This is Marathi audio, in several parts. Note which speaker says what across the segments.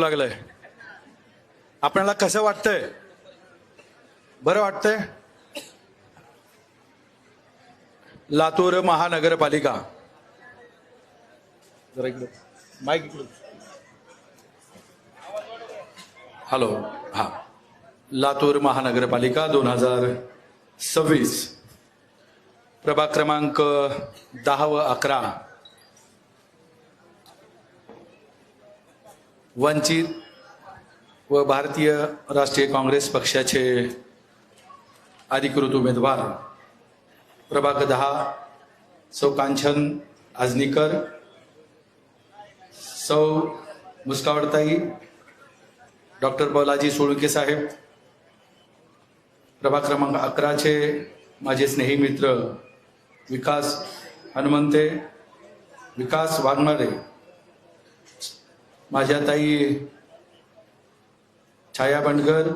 Speaker 1: लागलंय. आपल्याला कसं वाटतंय? बरं वाटतंय? लातूर महानगरपालिका. जरा इकडे. माईक इकडे. हॅलो हा. लातूर महानगरपालिका दोन हजार सव्वीस. प्रभाग क्रमांक दहा व अकरा. वंचित व भारतीय राष्ट्रीय काँग्रेस पक्षाचे अधिकृत उमेदवार प्रभाग दहा सौ कांचन आजनीकर सौ मुस्कावडताई डॉक्टर बालाजी सोळुके साहेब प्रभाग क्रमांक अकराचे माझे स्नेही मित्र विकास हनुमंते विकास वाघमारे माझ्या ताई छाया बंडकर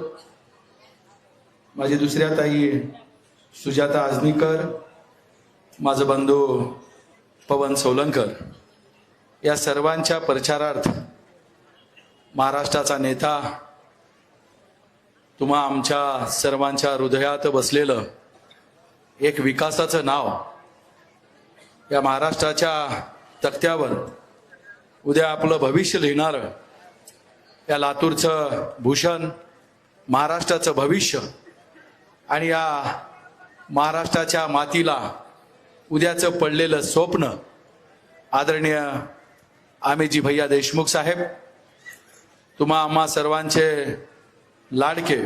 Speaker 1: माझी दुसऱ्या ताई सुजाता आजनीकर माझं बंधू पवन सोलंकर या सर्वांच्या प्रचारार्थ महाराष्ट्राचा नेता तुम्हा आमच्या सर्वांच्या हृदयात बसलेलं एक विकासाचं नाव या महाराष्ट्राच्या तक्त्यावर उद्या आपलं भविष्य लिहिणारं या लातूरचं भूषण महाराष्ट्राचं भविष्य आणि या महाराष्ट्राच्या मातीला उद्याचं पडलेलं स्वप्न आदरणीय आमेजी भैया देशमुख साहेब तुम्हा आम्हा सर्वांचे लाडके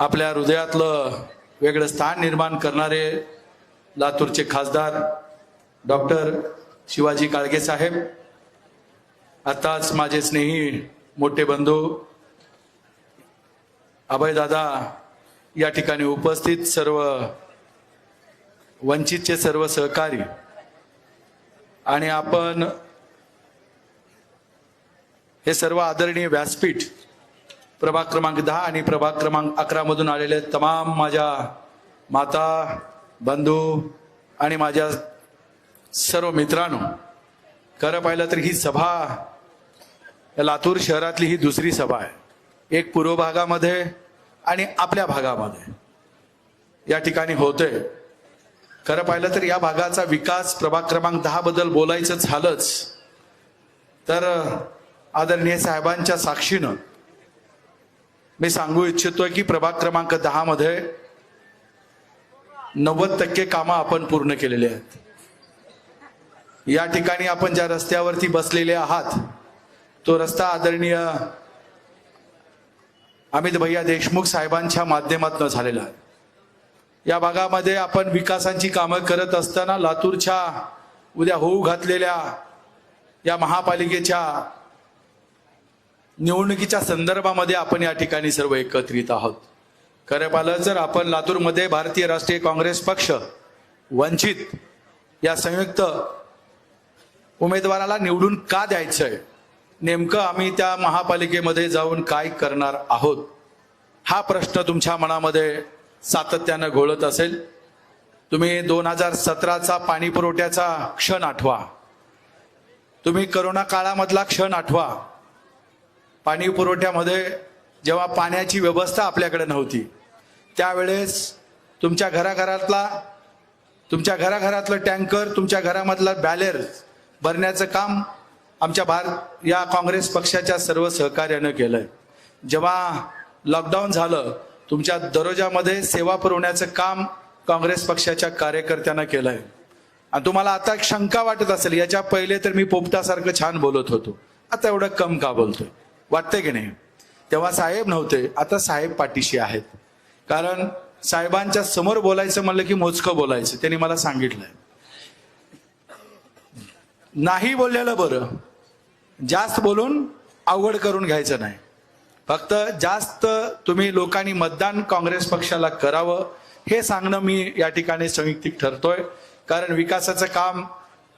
Speaker 1: आपल्या हृदयातलं वेगळं स्थान निर्माण करणारे लातूरचे खासदार डॉक्टर शिवाजी काळगे साहेब आताच माझे स्नेही मोठे बंधू अभयदादा या ठिकाणी उपस्थित सर्व वंचितचे सर्व सहकारी आणि आपण हे सर्व आदरणीय व्यासपीठ प्रभाग क्रमांक दहा आणि प्रभाग क्रमांक अकरा मधून आलेले तमाम माझ्या माता बंधू आणि माझ्या सर्व मित्रांनो खरं पाहिलं तर ही सभा या लातूर शहरातली ही दुसरी सभा आहे. एक पूर्व भागामध्ये आणि आपल्या भागामध्ये. या ठिकाणी होते. खरं पाहिलं तर या भागाचा विकास प्रभाग क्रमांक दहा बद्दल बोलायचं झालंच. तर आदरणीय साहेबांच्या साक्षीनं मी सांगू इच्छितोय की प्रभाग क्रमांक दहा मध्ये नव्वद टक्के कामं आपण पूर्ण केलेली आहेत. या ठिकाणी आपण ज्या रस्त्यावरती बसलेले आहात तो रस्ता आदरणीय अमित भैया देशमुख साहेबांच्या माध्यमातून झालेला आहे. या भागामध्ये आपण विकासाची कामं करत असताना लातूरच्या उद्या होऊ घातलेल्या या महापालिकेच्या निवडणुकीच्या संदर्भामध्ये आपण या ठिकाणी सर्व एकत्रित आहोत. खरं पाहिलं जर आपण लातूरमध्ये भारतीय राष्ट्रीय काँग्रेस पक्ष वंचित या संयुक्त उमेदवाराला निवडून का द्यायचंय? नेमकं आम्ही त्या महापालिकेमध्ये जाऊन काय करणार आहोत? हा प्रश्न तुमच्या मनामध्ये सातत्यानं घोळत असेल. तुम्ही दोन हजार सतराचा पाणी पुरवठ्याचा क्षण आठवा. तुम्ही करोना काळामधला क्षण आठवा. पाणी पुरवठ्यामध्ये जेव्हा पाण्याची व्यवस्था आपल्याकडे नव्हती त्यावेळेस तुमच्या घराघरातला तुमच्या घराघरातलं टँकर तुमच्या घरामधला बॅलेर भरण्याचं काम आमच्या भारत या काँग्रेस पक्षाच्या सर्व सहकार्यानं केलंय. जेव्हा लॉकडाऊन झालं तुमच्या दरोजामध्ये सेवा पुरवण्याचं काम काँग्रेस पक्षाच्या कार्यकर्त्यांना केलंय. आणि तुम्हाला आता शंका वाटत असेल याच्या पहिले तर मी पोपटासारखं छान बोलत होतो. आता एवढं कम का बोलतोय? वाटतंय की नाही? तेव्हा साहेब नव्हते आता साहेब पाठीशी आहेत. कारण साहेबांच्या समोर बोलायचं म्हणलं की मोजकं बोलायचं त्यांनी मला सांगितलंय. नाही बोललेलं बरं. जास्त बोलून अवघड करून घ्यायचं नाही. फक्त जास्त तुम्ही लोकांनी मतदान काँग्रेस पक्षाला करावं हे सांगणं मी या ठिकाणी संयुक्तिक ठरतोय. कारण विकासाचं काम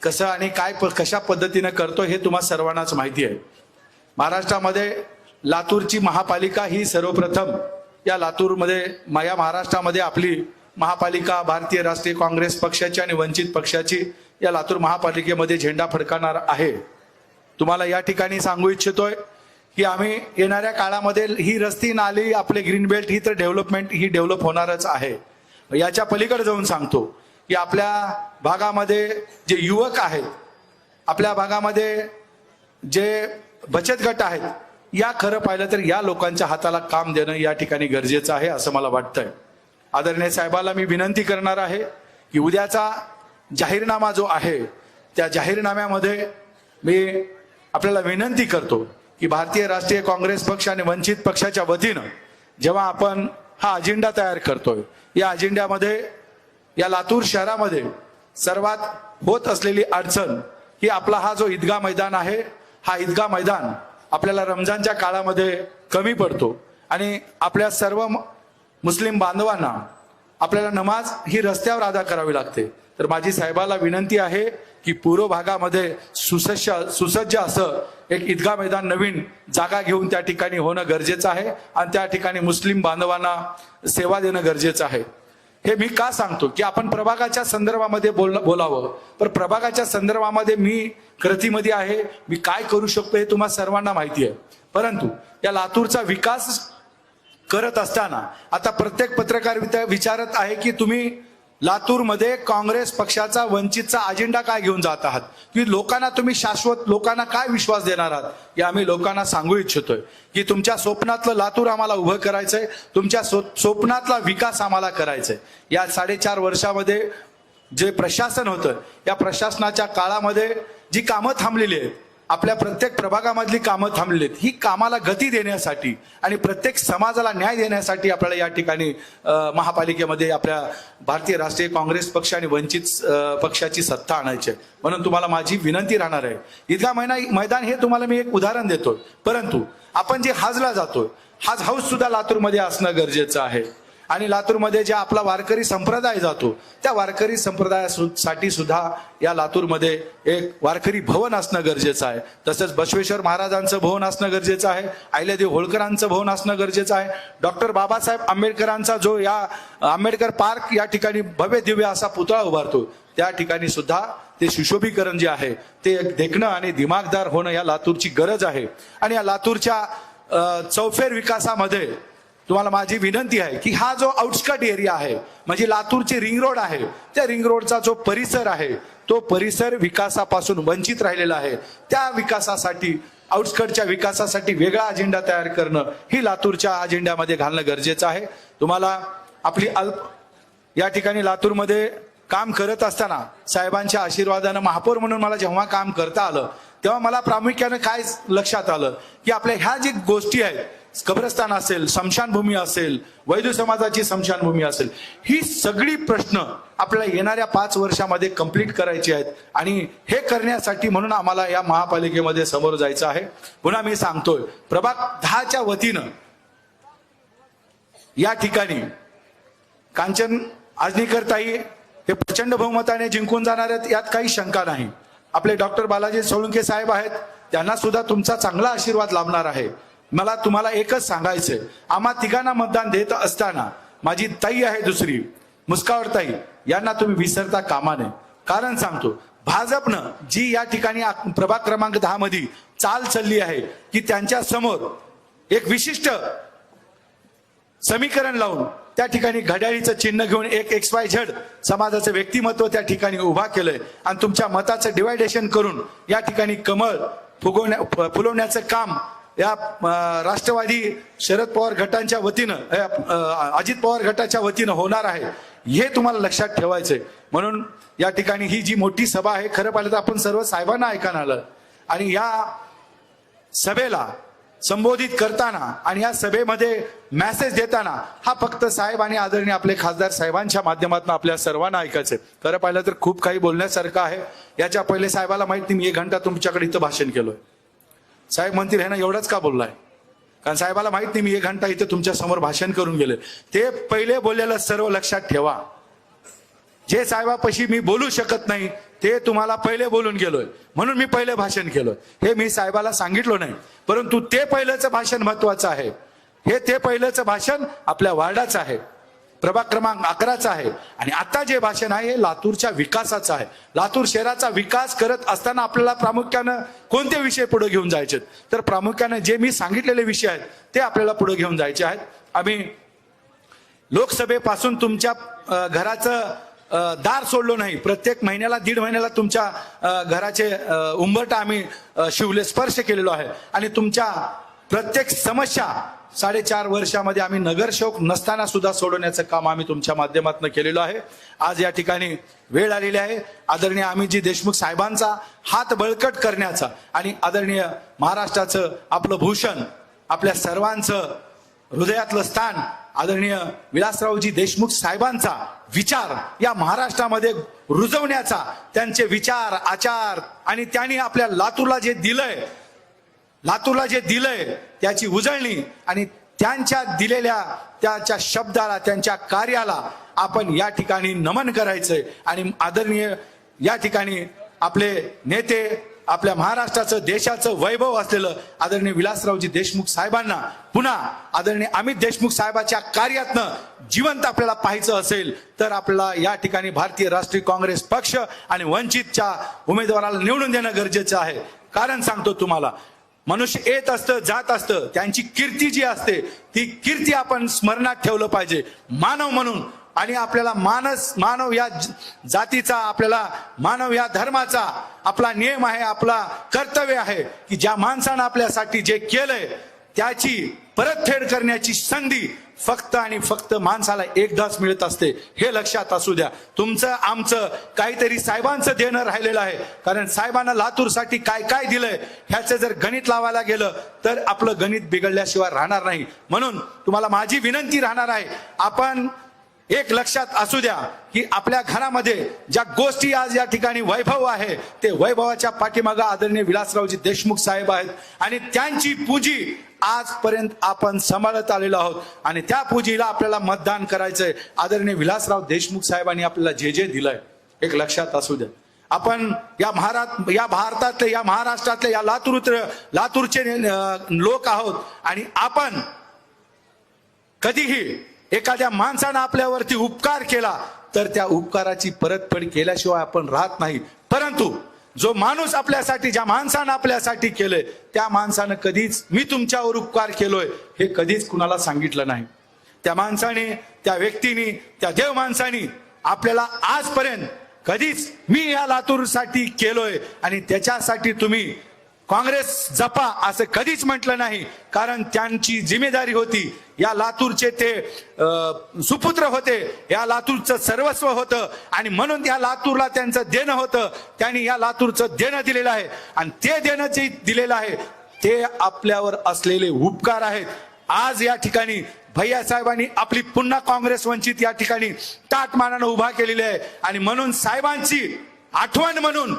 Speaker 1: कसं आणि काय प- कशा पद्धतीनं करतो हे तुम्हा सर्वांनाच माहिती आहे. महाराष्ट्रामध्ये लातूरची महापालिका ही सर्वप्रथम या लातूरमध्ये मा- या महाराष्ट्रामध्ये आपली महापालिका भारतीय राष्ट्रीय काँग्रेस पक्षाची आणि वंचित पक्षाची या लातूर महापालिकेमध्ये झेंडा फडकाणार आहे. तुम्हाला या ठिकाणी सांगू इच्छितोय की आम्ही येणाऱ्या काळामध्ये ही रस्ती नाली आपले ग्रीन बेल्ट ही तर डेव्हलपमेंट ही डेव्हलप होणारच आहे. याच्या पलीकडे जाऊन सांगतो की आपल्या भागामध्ये जे युवक आहेत आपल्या भागामध्ये जे बचत गट आहेत या खरं पाहिलं तर या लोकांच्या हाताला काम देणं या ठिकाणी गरजेचं आहे असं मला वाटतंय. आदरणीय साहेबाला मी विनंती करणार आहे की उद्याचा जाहीरनामा जो आहे त्या जाहीरनाम्यामध्ये मी आपल्याला विनंती करतो की भारतीय राष्ट्रीय काँग्रेस पक्ष आणि वंचित पक्षाच्या वतीनं जेव्हा आपण हा अजेंडा तयार करतोय या अजेंड्यामध्ये या लातूर शहरामध्ये सर्वात होत असलेली अडचण ही आपला हा जो ईदगा मैदान आहे हा ईदगा मैदान आपल्याला रमजानच्या काळामध्ये कमी पडतो आणि आपल्या सर्व मुस्लिम बांधवांना आपल्याला नमाज ही रस्त्यावर अदा करावी लागते. तर माझी साहेबाला विनंती आहे की पूर्व भागामध्ये सुसज्ज सुसज्ज असं एक ईदगा मैदान नवीन जागा घेऊन त्या ठिकाणी होणं गरजेचं आहे आणि त्या ठिकाणी मुस्लिम बांधवांना सेवा देणं गरजेचं आहे. हे मी का सांगतो? की आपण प्रभागाच्या संदर्भामध्ये बोल बोलावं. पण प्रभागाच्या संदर्भामध्ये मी कृतीमध्ये आहे. मी काय करू शकतो हे तुम्हाला सर्वांना माहिती आहे. परंतु या लातूरचा विकास करत असताना आता प्रत्येक पत्रकार विचारत आहे की तुम्ही लातूरमध्ये काँग्रेस पक्षाचा वंचितचा अजेंडा काय घेऊन जात आहात? की लोकांना तुम्ही शाश्वत लोकांना काय विश्वास देणार आहात? हे आम्ही लोकांना सांगू इच्छितोय. की तुमच्या स्वप्नातलं लातूर आम्हाला उभं करायचंय तुमच्या स्व- स्वप्नातला विकास आम्हाला करायचंय. या साडेचार वर्षामध्ये जे प्रशासन होतं या प्रशासनाच्या काळामध्ये जी कामं थांबलेली आहेत आपल्या प्रत्येक प्रभागामधली कामं थांबलेली आहेत ही कामाला गती देण्यासाठी आणि प्रत्येक समाजाला न्याय देण्यासाठी आपल्याला या ठिकाणी महापालिकेमध्ये आपल्या भारतीय राष्ट्रीय काँग्रेस पक्ष आणि वंचित पक्षाची सत्ता आणायची आहे. म्हणून तुम्हाला माझी विनंती राहणार आहे. ईदगा मैना मैदान हे तुम्हाला मी एक उदाहरण देतोय. परंतु आपण जे हाजला जातोय हाज हाऊस सुद्धा लातूरमध्ये असणं गरजेचं आहे. आणि लातूरमध्ये जे आपला वारकरी संप्रदाय जातो त्या वारकरी संप्रदायासाठी सुद्धा या लातूरमध्ये एक वारकरी भवन असणं गरजेचं आहे. तसंच बसवेश्वर महाराजांचं भवन असणं गरजेचं आहे. अहिल्यादेव होळकरांचं भवन असणं गरजेचं आहे. डॉक्टर बाबासाहेब आंबेडकरांचा जो या आंबेडकर पार्क या ठिकाणी भव्य दिव्य असा पुतळा उभारतो त्या ठिकाणी सुद्धा ते सुशोभीकरण जे आहे ते एक देखणं आणि दिमागदार होणं या लातूरची गरज आहे. आणि या लातूरच्या चौफेर विकासामध्ये तुम्हाला माझी विनंती आहे की हा जो आउटस्कट एरिया आहे म्हणजे लातूरची रिंग रोड आहे त्या रिंग रोडचा जो परिसर आहे तो परिसर विकासापासून वंचित राहिलेला आहे. त्या विकासासाठी आउटस्कटच्या विकासासाठी वेगळा अजेंडा तयार करणं ही लातूरच्या अजेंड्यामध्ये घालणं गरजेचं आहे. तुम्हाला आपली अल्प या ठिकाणी लातूरमध्ये काम करत असताना साहेबांच्या आशीर्वादानं महापौर म्हणून मला जेव्हा काम करता आलं तेव्हा मला प्रामुख्यानं काय लक्षात आलं की आपल्या ह्या जी गोष्टी आहेत कब्रस्तान असेल स्मशानभूमी असेल वैद्य समाजाची स्मशानभूमी असेल ही सगळी प्रश्न आपल्याला येणाऱ्या पाच वर्षामध्ये कंप्लीट करायची आहेत. आणि हे करण्यासाठी म्हणून आम्हाला या महापालिकेमध्ये समोर जायचं आहे. पुन्हा मी सांगतोय प्रभाग दहाच्या वतीनं या ठिकाणी कांचन आजनीकर ताई हे प्रचंड बहुमताने जिंकून जाणार आहेत यात काही शंका नाही. आपले डॉक्टर बालाजी सोळुंके साहेब आहेत त्यांना सुद्धा तुमचा चांगला आशीर्वाद लाभणार आहे. मला तुम्हाला एकच सांगायचंय. आम्हा तिघांना मतदान देत असताना माझी ताई आहे दुसरी मुस्कावर ताई. यांना तुम्ही विसरता कामा नये. कारण सांगतो भाजपनं जी या ठिकाणी प्रभाग क्रमांक दहा मध्ये चाल चालली आहे की त्यांच्यासमोर एक विशिष्ट समीकरण लावून त्या ठिकाणी घड्याळीचं चिन्ह घेऊन एक एक्स वाय झेड समाजाचं व्यक्तिमत्व त्या ठिकाणी उभा केलंय आणि तुमच्या मताचं डिवायडेशन करून या ठिकाणी कमळ फुगवण्या फ- फुलवण्याचं काम या राष्ट्रवादी शरद पवार गटांच्या वतीनं अजित पवार गटाच्या वतीनं होणार आहे हे तुम्हाला लक्षात ठेवायचंय. म्हणून या ठिकाणी ही जी मोठी सभा आहे खरं पाहिलं तर आपण सर्व साहेबांना ऐकायला आलं. आणि या सभेला संबोधित करताना आणि या सभेमध्ये मेसेज देताना हा फक्त साहेब आणि आदरणीय आपले खासदार साहेबांच्या माध्यमातून आपल्या सर्वांना ऐकायचंय खरं पाहिलं तर खूप काही बोलण्यासारखं आहे. याच्या पहिले साहेबाला माहिती मी एक घंटा तुमच्याकडे इथं भाषण केलोय. साहेब म्हणतील हे ना एवढंच का बोललाय? कारण साहेबाला माहीत नाही मी एक घंटा इथं तुमच्यासमोर भाषण करून गेले ते पहिले बोललेलं सर्व लक्षात ठेवा. जे साहेबापाशी मी बोलू शकत नाही ते तुम्हाला पहिले बोलून गेलोय. म्हणून मी पहिले भाषण केलं हे मी साहेबाला सांगितलं नाही परंतु ते पहिलंच भाषण महत्वाचं आहे. हे ते पहिलंच भाषण आपल्या वार्डाचं आहे. प्रभाग क्रमांक अकराचा आहे. आणि आता जे भाषण आहे हे लातूरच्या विकासाचं आहे. लातूर शहराचा विकास करत असताना आपल्याला प्रामुख्यानं कोणते विषय पुढे घेऊन जायचे तर प्रामुख्यानं जे मी सांगितलेले विषय आहेत ते आपल्याला पुढे घेऊन जायचे आहेत. आम्ही लोकसभेपासून तुमच्या घराचं दार सोडलो नाही. प्रत्येक महिन्याला दीड महिन्याला तुमच्या घराचे उंबरटा आम्ही शिवले स्पर्श केलेलो आहे. आणि तुमच्या प्रत्येक समस्या साडेचार वर्षामध्ये आम्ही नगरसेवक नसताना सुद्धा सोडवण्याचं काम आम्ही तुमच्या माध्यमातून केलेलं आहे. आज या ठिकाणी वेळ आलेली आहे. आदरणीय आम्हीजी देशमुख साहेबांचा हात बळकट करण्याचा आणि आदरणीय महाराष्ट्राचं आपलं भूषण आपल्या सर्वांचं हृदयातलं स्थान आदरणीय विलासरावजी देशमुख साहेबांचा विचार या महाराष्ट्रामध्ये रुजवण्याचा त्यांचे विचार आचार आणि त्यांनी आपल्या लातूरला जे दिलंय लातूरला जे दिलंय त्याची उजळणी आणि त्यांच्या दिलेल्या त्याच्या शब्दाला त्यांच्या कार्याला आपण या ठिकाणी नमन करायचंय. आणि आदरणीय या ठिकाणी आपले नेते आपल्या महाराष्ट्राचं देशाचं वैभव असलेलं आदरणीय विलासरावजी देशमुख साहेबांना पुन्हा आदरणीय अमित देशमुख साहेबाच्या कार्यातनं जिवंत आपल्याला पाहायचं असेल तर आपल्याला या ठिकाणी भारतीय राष्ट्रीय काँग्रेस पक्ष आणि वंचितच्या उमेदवाराला निवडून देणं गरजेचं आहे. कारण सांगतो तुम्हाला मनुष्य येत असतं जात असतं त्यांची कीर्ती जी असते ती कीर्ती आपण स्मरणात ठेवलं पाहिजे. मानव म्हणून. आणि आपल्याला मानस मानव या जातीचा आपल्याला मानव या धर्माचा आपला नियम आहे आपला कर्तव्य आहे की ज्या माणसानं आपल्यासाठी जे केलंय त्याची परतफेड करण्याची संधी फक्त आणि फक्त माणसाला एकदाच मिळत असते हे लक्षात असू द्या. तुमचं आमचं काहीतरी साहेबांचं देणं राहिलेलं आहे. कारण साहेबांना लातूरसाठी काय काय दिलंय ह्याचं जर गणित लावायला गेलं तर आपलं गणित बिघडल्याशिवाय राहणार नाही. म्हणून तुम्हाला माझी विनंती राहणार आहे आपण एक लक्षात असू द्या की आपल्या घरामध्ये ज्या गोष्टी आज या ठिकाणी वैभव आहे ते वैभवाच्या पाठीमागं आदरणीय विलासरावजी देशमुख साहेब आहेत. आणि त्यांची पूजी आजपर्यंत आपण सांभाळत आलेलो आहोत. आणि त्या पूजीला आपल्याला मतदान करायचंय. आदरणीय विलासराव देशमुख साहेबांनी आपल्याला जे जे दिलंय एक लक्षात असू द्या. आपण या महारात या भारतातले या महाराष्ट्रातले या लातूर लातूरचे लोक आहोत. आणि आपण कधीही एखाद्या माणसानं आपल्यावरती उपकार केला तर त्या उपकाराची परतफेड केल्याशिवाय आपण राहत नाही. परंतु जो माणूस आपल्यासाठी ज्या माणसानं आपल्यासाठी केलंय त्या माणसानं कधीच मी तुमच्यावर उपकार केलोय हे कधीच कुणाला सांगितलं नाही. त्या माणसाने त्या व्यक्तीने त्या देव माणसाने आपल्याला आजपर्यंत कधीच मी या लातूरसाठी केलोय आणि त्याच्यासाठी तुम्ही काँग्रेस जपा असं कधीच म्हटलं नाही. कारण त्यांची जिम्मेदारी होती. या लातूरचे ते सुपुत्र होते. या लातूरचं सर्वस्व होतं. आणि म्हणून या लातूरला त्यांचं देणं होतं. त्यांनी या लातूरचं देणं दिलेलं आहे. आणि ते देणं जे दिलेलं आहे ते आपल्यावर असलेले उपकार आहेत. आज या ठिकाणी भैया साहेबांनी आपली पुन्हा काँग्रेस वंचित या ठिकाणी ताटमानानं उभा केलेली आहे. आणि म्हणून साहेबांची आठवण म्हणून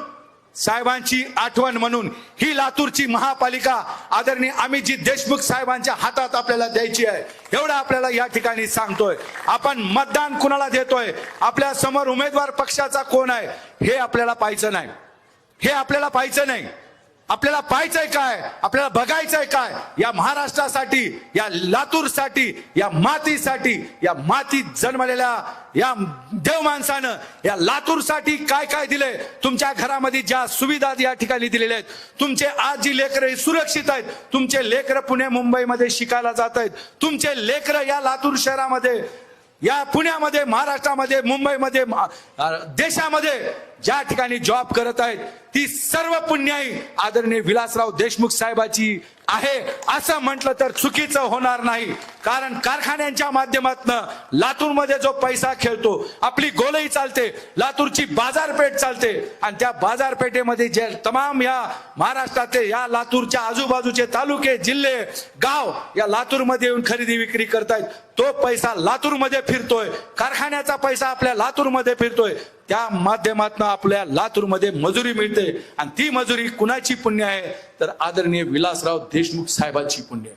Speaker 1: साहेबांची आठवण म्हणून ही लातूरची महापालिका आदरणीय अमितजी देशमुख साहेबांच्या हातात आपल्याला द्यायची आहे. एवढं आपल्याला या ठिकाणी सांगतोय. आपण मतदान कुणाला देतोय? आपल्यासमोर उमेदवार पक्षाचा कोण आहे? हे आपल्याला पाहायचं नाही. हे आपल्याला पाहायचं नाही. आपल्याला पाहायचंय काय? आपल्याला बघायचंय काय? या महाराष्ट्रासाठी या लातूरसाठी या मातीसाठी या मातीत जन्मलेल्या या देव माणसानं या लातूरसाठी काय काय दिलंय? तुमच्या घरामध्ये ज्या सुविधा या ठिकाणी दिलेल्या आहेत तुमचे आज जी लेकरं सुरक्षित आहेत तुमचे लेकरं पुणे मुंबईमध्ये शिकायला जात आहेत तुमचे लेकरं या लातूर शहरामध्ये या पुण्यामध्ये महाराष्ट्रामध्ये मुंबईमध्ये मा- देशामध्ये ज्या ठिकाणी जॉब करत आहेत ती सर्व पुण्याई आदरणीय विलासराव देशमुख साहेबाची आहे. असं म्हटलं तर चुकीचं होणार नाही. कारण कारखान्यांच्या माध्यमातून लातूरमध्ये जो पैसा खेळतो आपली गोलही चालते लातूरची बाजारपेठ चालते. आणि त्या बाजारपेठेमध्ये जे तमाम या महाराष्ट्राचे या लातूरच्या आजूबाजूचे तालुके जिल्हे गाव या लातूरमध्ये येऊन खरेदी विक्री करतायत. तो पैसा लातूरमध्ये फिरतोय. कारखान्याचा पैसा आपल्या लातूरमध्ये फिरतोय. त्या माध्यमातून आपल्या लातूरमध्ये मजुरी मिळते आणि ती मजुरी कुणाची पुण्य आहे? तर आदरणीय विलासराव देशमुख साहेबांची पुण्य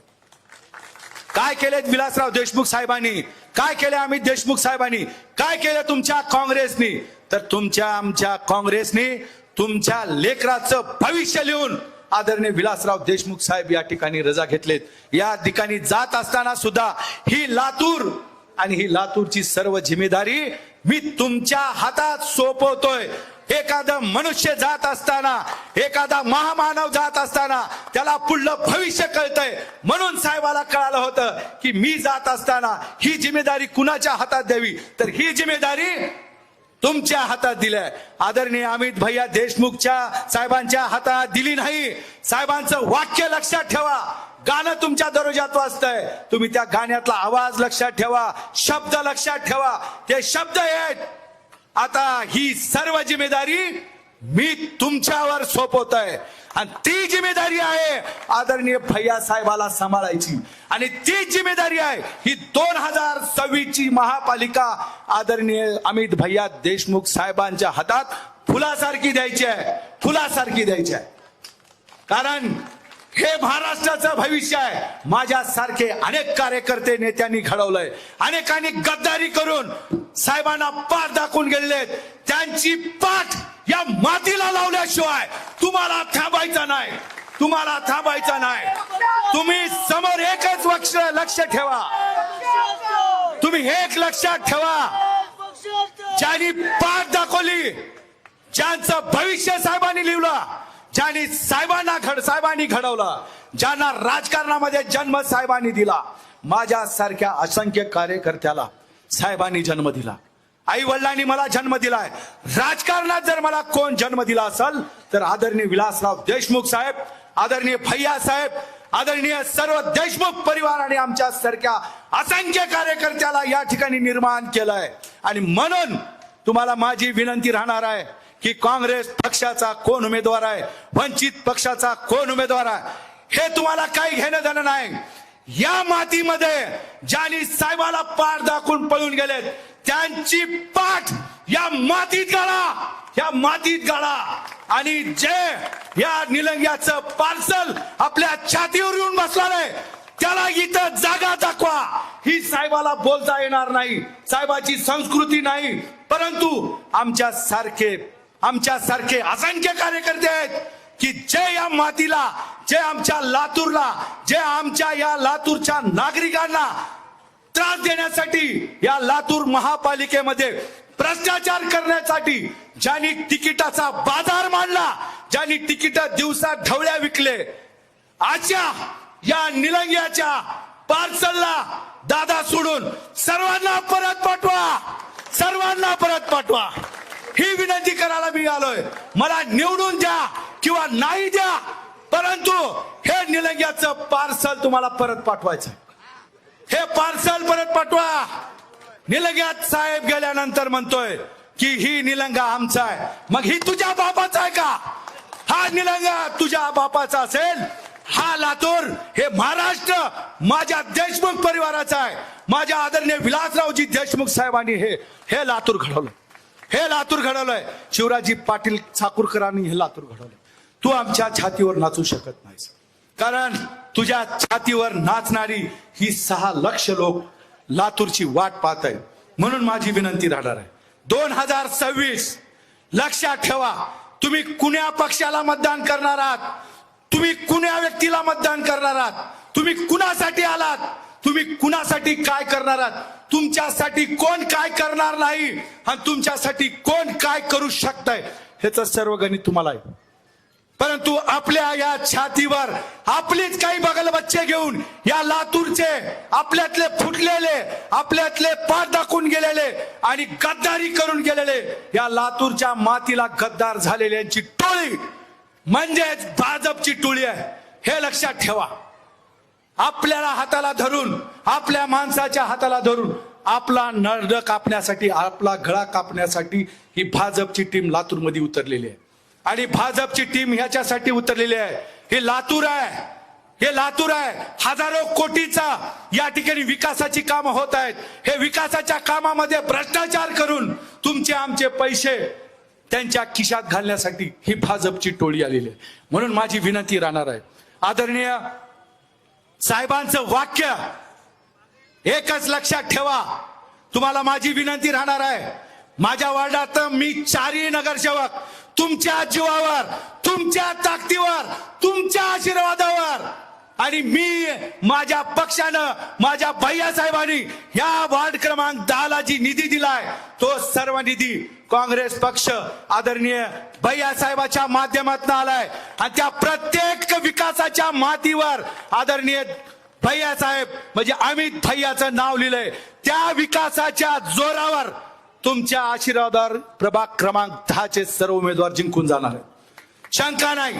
Speaker 1: काय केले विलासराव देशमुख साहेबांनी? काय केले आम्ही देशमुख साहेबांनी? काय केलं तुमच्या काँग्रेसनी? तर तुमच्या आमच्या काँग्रेसनी तुमच्या लेकराचं भविष्य लिहून आदरणीय विलासराव देशमुख साहेब या ठिकाणी रजा घेतलेत. या ठिकाणी जात असताना सुद्धा ही लातूर आणि ही लातूरची सर्व जिम्मेदारी मी तुमच्या हातात सोपवतोय. एखादं मनुष्य जात असताना एखादा महामानव जात असताना त्याला पुढलं भविष्य कळतंय. म्हणून साहेबाला कळालं होतं की मी जात असताना ही जिम्मेदारी कुणाच्या हातात द्यावी? तर ही जिम्मेदारी तुमच्या हातात दिलंय. आदरणीय अमित भैया देशमुखच्या साहेबांच्या हातात दिली नाही. साहेबांचं वाक्य लक्षात ठेवा. गाणं तुमच्या दरोजात वाचतंय तुम्ही त्या गाण्यातला आवाज लक्षात ठेवा शब्द लक्षात ठेवा. ते शब्द आहेत. आता ही सर्व जिम्मेदारी मी तुमच्यावर सोपवतोय. आणि ती जिम्मेदारी आहे आदरणीय भैया साहेबाला सांभाळायची. आणि ती जिम्मेदारी आहे ही दोन हजार सव्वीस ची महापालिका आदरणीय अमित भैया देशमुख साहेबांच्या हातात फुलासारखी द्यायची आहे. फुलासारखी द्यायची आहे. कारण हे महाराष्ट्राचं भविष्य आहे. माझ्यासारखे अनेक कार्यकर्ते नेत्यांनी घडवलंय. अनेकांनी गद्दारी करून साहेबांना पाठ दाखवून गेलेले त्यांची पाठ या मातीला लावल्याशिवाय तुम्हाला थांबायचा नाही. तुम्हाला थांबायचा नाही. तुम्ही समोर एकच लक्ष लक्ष ठेवा. तुम्ही एक लक्षात ठेवा. ज्यांनी पाठ दाखवली ज्यांचं भविष्य साहेबांनी लिहिलं ज्यांनी साहेबांना घड साहेबांनी घडवलं ज्यांना राजकारणामध्ये जन्म साहेबांनी दिला माझ्यासारख्या असंख्य कार्यकर्त्याला साहेबांनी जन्म दिला. आई वडिलांनी मला जन्म दिलाय. राजकारणात जर मला कोण जन्म दिला असेल तर आदरणीय विलासराव देशमुख साहेब आदरणीय भैया साहेब आदरणीय सर्व देशमुख परिवाराने आमच्या सारख्या असंख्य कार्यकर्त्याला या ठिकाणी निर्माण केलंय. आणि म्हणून तुम्हाला माझी विनंती राहणार आहे की काँग्रेस पक्षाचा कोण उमेदवार आहे? वंचित पक्षाचा कोण उमेदवार आहे? हे तुम्हाला काही घेणं देणं नाही. या मातीमध्ये ज्यांनी साहेबाला पाठ दाखवून पळून गेलेत त्यांची पाठ या मातीत गाळा. या मातीत गाळा. आणि जे या निलंग्याचं पार्सल आपल्या छातीवर येऊन बसणार आहे त्याला इथं जागा दाखवा. ही साहेबाला बोलता येणार नाही. साहेबाची संस्कृती नाही. परंतु आमच्या सारखे आमच्या सारखे असंख्य कार्यकर्ते आहेत की जे या मातीला जे आमच्या लातूरला जे आमच्या या लातूरच्या नागरिकांना त्रास देण्यासाठी या लातूर महापालिकेमध्ये भ्रष्टाचार करण्यासाठी ज्यांनी तिकिटाचा बाजार मांडला ज्यांनी तिकीट दिवसा ढवळ्या विकले आजच्या या निलंग्याच्या पार्सलला दादा सोडून सर्वांना परत पाठवा सर्वांना परत पाठवा. ही विनंती करायला मी आलोय. मला निवडून द्या किंवा नाही द्या परंतु हे निलंग्याचं पार्सल तुम्हाला परत पाठवायचं. हे पार्सल परत पाठवा. निलंग्यात साहेब गेल्यानंतर म्हणतोय की ही निलंगा आमचा आहे. मग ही तुझ्या बापाचा आहे का? हा निलंगा तुझ्या बापाचा असेल. हा लातूर हे महाराष्ट्र माझ्या देशमुख परिवाराचा आहे. माझ्या आदरणीय विलासरावजी देशमुख साहेबांनी हे हे लातूर घडवलं. हे लातूर घडवलंय शिवराजी पाटील चाकूरकरांनी हे लातूर घडवलंय. तू आमच्या छातीवर नाचू शकत नाहीस. कारण तुझ्या छातीवर नाचणारी ही सहा लक्ष लोक लातूरची वाट पाहत आहे म्हणून माझी विनंती राहणार आहे. दोन हजार सव्वीस लक्षात ठेवा तुम्ही कुण्या पक्षाला मतदान करणार आहात? तुम्ही कुण्या व्यक्तीला मतदान करणार आहात? तुम्ही कुणासाठी आलात? तुम्ही कुणासाठी काय करणार आहात? तुमच्यासाठी कोण काय करणार नाही? आणि तुमच्यासाठी कोण काय करू शकताय? ह्याचं सर्व गणित तुम्हाला आहे. परंतु आपल्या या छातीवर आपलीच काही बगल बच्चे घेऊन या लातूरचे आपल्यातले फुटलेले आपल्यातले पाठ दाखवून गेलेले आणि गद्दारी करून गेलेले या लातूरच्या मातीला गद्दार झालेल्यांची टोळी म्हणजेच भाजपची टोळी आहे. हे लक्षात ठेवा. आपल्याला हाताला धरून आपल्या माणसाच्या हाताला धरून आपला नळ कापण्यासाठी आपला गळा कापण्यासाठी ही भाजपची टीम लातूरमध्ये उतरलेली आहे. आणि भाजपची टीम ह्याच्यासाठी उतरलेली आहे. हे लातूर आहे. हे लातूर आहे. हजारो कोटीचा या ठिकाणी विकासाची कामं होत आहेत. हे विकासाच्या कामामध्ये भ्रष्टाचार करून तुमचे आमचे पैसे त्यांच्या खिशात घालण्यासाठी ही भाजपची टोळी आलेली आहे. म्हणून माझी विनंती राहणार आहे. आदरणीय साहेबांचं वाक्य एकच लक्षात ठेवा. तुम्हाला माझी विनंती राहणार आहे. माझ्या वार्डात मी चारही नगरसेवक तुमच्या जीवावर तुमच्या ताकदीवर तुमच्या आशीर्वादावर आणि मी माझ्या पक्षानं माझ्या भैयासाहेबांनी या वार्ड क्रमांक दहाला जी निधी दिलाय तो सर्व निधी काँग्रेस पक्ष आदरणीय भैयासाहेबाच्या माध्यमातून आलाय. आणि त्या प्रत्येक विकासाच्या मातीवर आदरणीय भैयासाहेब म्हणजे अमित भैयाचं नाव लिहिलंय. त्या विकासाच्या जोरावर तुमच्या आशीर्वादावर प्रभाग क्रमांक दहाचे सर्व उमेदवार जिंकून जाणार आहेत. शंका नाही.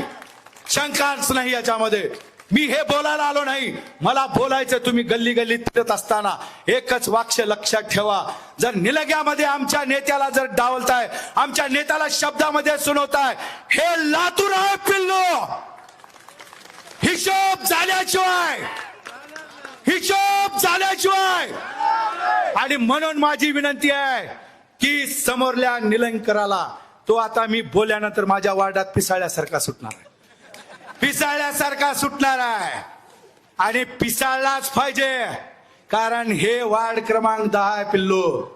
Speaker 1: शंकाच नाही याच्यामध्ये. मी हे बोलायला आलो नाही. मला बोलायचं तुम्ही गल्ली गल्ली फिरत असताना. एकच वाक्य लक्षात ठेवा. जर निलग्यामध्ये आमच्या नेत्याला जर डावलताय आमच्या नेत्याला शब्दामध्ये सुनवताय हे लातूर आहे पिल्लो. हिशोब झाल्याशिवाय. हिशोब झाल्याशिवाय. आणि म्हणून माझी विनंती आहे की समोरल्या निलंकराला तो आता मी बोलल्यानंतर माझ्या वार्डात पिसाळ्यासारखा सुटणार आहे. पिसाळल्यासारखा सुटणार आहे. आणि पिसाळलाच पाहिजे. कारण हे वार्ड क्रमांक दहा आहे पिल्लू.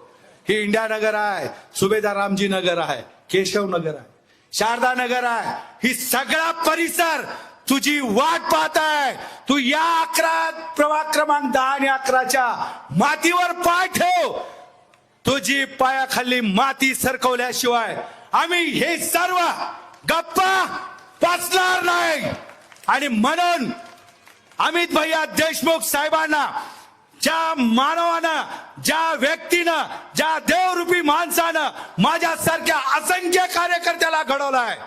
Speaker 1: हे इंडिया नगर आहे सुभेदार रामजी नगर आहे केशव नगर आहे शारदा नगर आहे. ही सगळा परिसर तुझी वाट पाहत आहे. तू या अकरा प्रभाग क्रमांक दहा आणि अकराच्या मातीवर पाय ठेव. तुझी पायाखाली माती सरकवल्याशिवाय आम्ही हे सर्व गप्पा वाचणार नाही. आणि म्हणून अमित भैया देशमुख साहेबांना ज्या मानवानं ज्या व्यक्तीनं ज्या देवरूपी माणसानं माझ्यासारख्या असंख्य कार्यकर्त्याला घडवलाय.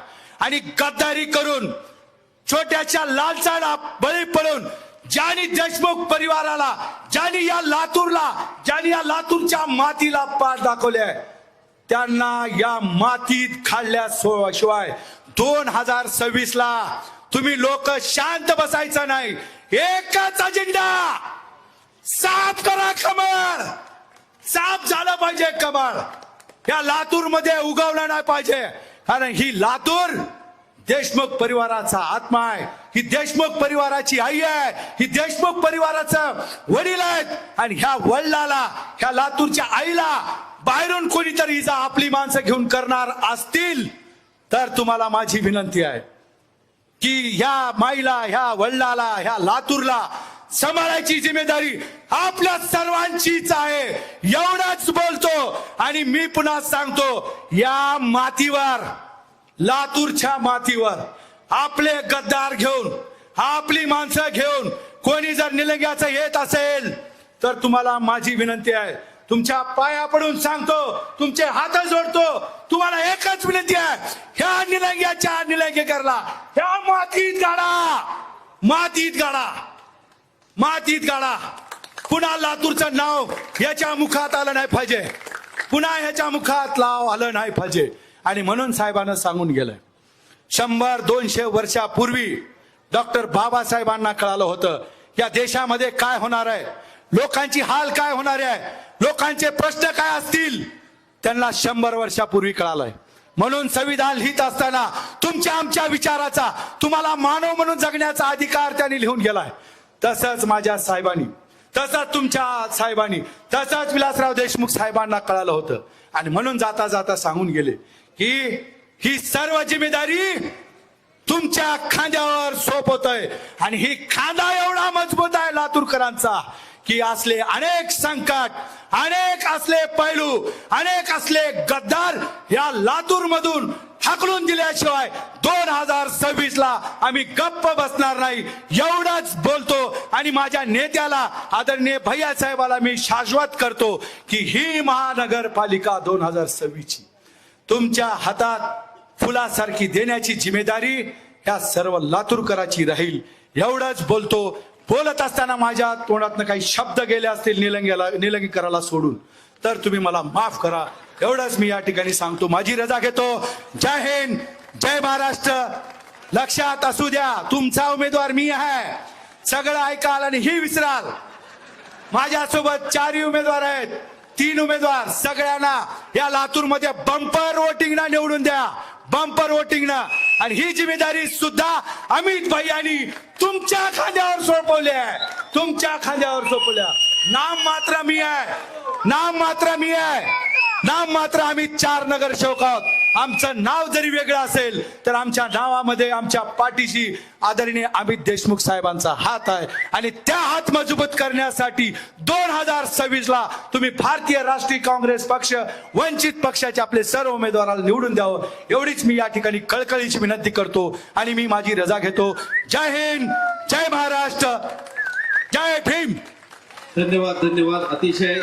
Speaker 1: आणि गद्दारी करून छोट्याच्या लालसाला बळी पडून ज्यानी देशमुख परिवाराला ज्यानी या लातूरला ज्यांनी या लातूरच्या मातीला पाठ दाखवले त्यांना या मातीत खाल्ल्याशिवाय दोन हजार सव्वीस ला तुम्ही लोक शांत बसायचं नाही. एकच अजेंडा साफ करा कमळ. साफ झालं पाहिजे कमळ. या लातूरमध्ये उगवलं नाही पाहिजे. कारण ही लातूर देशमुख परिवाराचा आत्मा आहे. ही देशमुख परिवाराची आई आहे. ही देशमुख परिवाराचं वडील आहेत. आणि ह्या वडिलाला ह्या लातूरच्या आईला बाहेरून कोणीतरी जा आपली माणसं घेऊन करणार असतील? तर तुम्हाला माझी विनंती आहे की ह्या माईला ह्या वडिलाला ह्या लातूरला सांभाळायची जिम्मेदारी आपल्या सर्वांचीच आहे. एवढाच बोलतो आणि मी पुन्हा सांगतो या मातीवर लातूरच्या मातीवर आपले गद्दार घेऊन आपली माणसं घेऊन कोणी जर निलंग्याचं येत असेल तर तुम्हाला माझी विनंती आहे तुमच्या पाया पडून सांगतो तुमचे हात जोडतो. तुम्हाला एकच विनंती आहे ह्या निलंग्याच्या निलंगेकरला ह्या मातीत गाडा. मातीत गाडा. मातीत गाडा. पुन्हा लातूरचं नाव याच्या मुखात आलं नाही पाहिजे. पुन्हा ह्याच्या मुखात लाव आलं नाही पाहिजे. आणि म्हणून साहेबांना सांगून गेलं शंभर दोनशे वर्षापूर्वी डॉक्टर बाबासाहेबांना कळालं होतं या देशामध्ये काय होणार आहे? लोकांची हाल काय होणार आहे? लोकांचे प्रश्न काय असतील? त्यांना शंभर वर्षापूर्वी कळालंय. म्हणून संविधान लिहित असताना तुमच्या आमच्या विचाराचा तुम्हाला मानव म्हणून जगण्याचा अधिकार त्यांनी लिहून गेलाय. तसंच माझ्या साहेबांनी तसंच तुमच्या साहेबांनी तसंच विलासराव देशमुख साहेबांना कळालं होतं. आणि म्हणून जाता जाता सांगून गेले की ही सर्व जिम्मेदारी तुमच्या खांद्यावर सोपवत आहे आणि ही खांदा एवढा मजबूत आहे लातूरकरांचा. की असले अनेक संकट अनेक असले पैलू अनेक असले गद्दार या लातूर मधून हाकलून दिल्याशिवाय दोन हजार सव्वीस ला आम्ही गप्प बसणार नाही. एवढंच बोलतो आणि माझ्या नेत्याला आदरणीय भैया साहेबाला मी शाश्वत करतो की ही महानगरपालिका दोन हजार सव्वीस तुमच्या हातात फुलासारखी देण्याची जिम्मेदारी ह्या सर्व लातूरकराची राहील. एवढंच बोलतो. बोलत असताना माझ्या तोंडातनं काही शब्द गेले असतील निलंग्याला निलंगीकराला सोडून. तर तुम्ही मला माफ करा. एवढंच मी या ठिकाणी सांगतो. माझी रजा घेतो. जय हिंद. जय महाराष्ट्र. लक्षात असू द्या. तुमचा उमेदवार मी आहे. सगळं ऐकाल आणि ही विसराल. माझ्यासोबत चारही उमेदवार आहेत. तीन उमेदवार सगळ्यांना या लातूरमध्ये बंपर वोटिंग ना निवडून द्या. बंपर वोटिंग ना आणि ही जिम्मेदारी सुद्धा अमित भाई आणि तुमच्या खांद्यावर सोपवली आहे. तुमच्या खांद्यावर सोपवल्या नाम मात्र मी आहे. नाम मात्र मी आहे. नाम मात्र आम्ही चार नगर आहोत. आमचं नाव जरी वेगळं असेल तर आमच्या नावामध्ये आमच्या पाठीशी आदरणीय अमित देशमुख साहेबांचा हात आहे. आणि त्या हात मजबूत करण्यासाठी दोन हजार सव्वीस ला तुम्ही भारतीय राष्ट्रीय काँग्रेस पक्ष वंचित पक्षाचे आपले सर्व उमेदवाराला निवडून द्यावं. एवढीच मी या ठिकाणी कळकळीची विनंती करतो आणि मी माझी रजा घेतो. जय हिंद जय महाराष्ट्र जय भीम.
Speaker 2: धन्यवाद धन्यवाद. अतिशय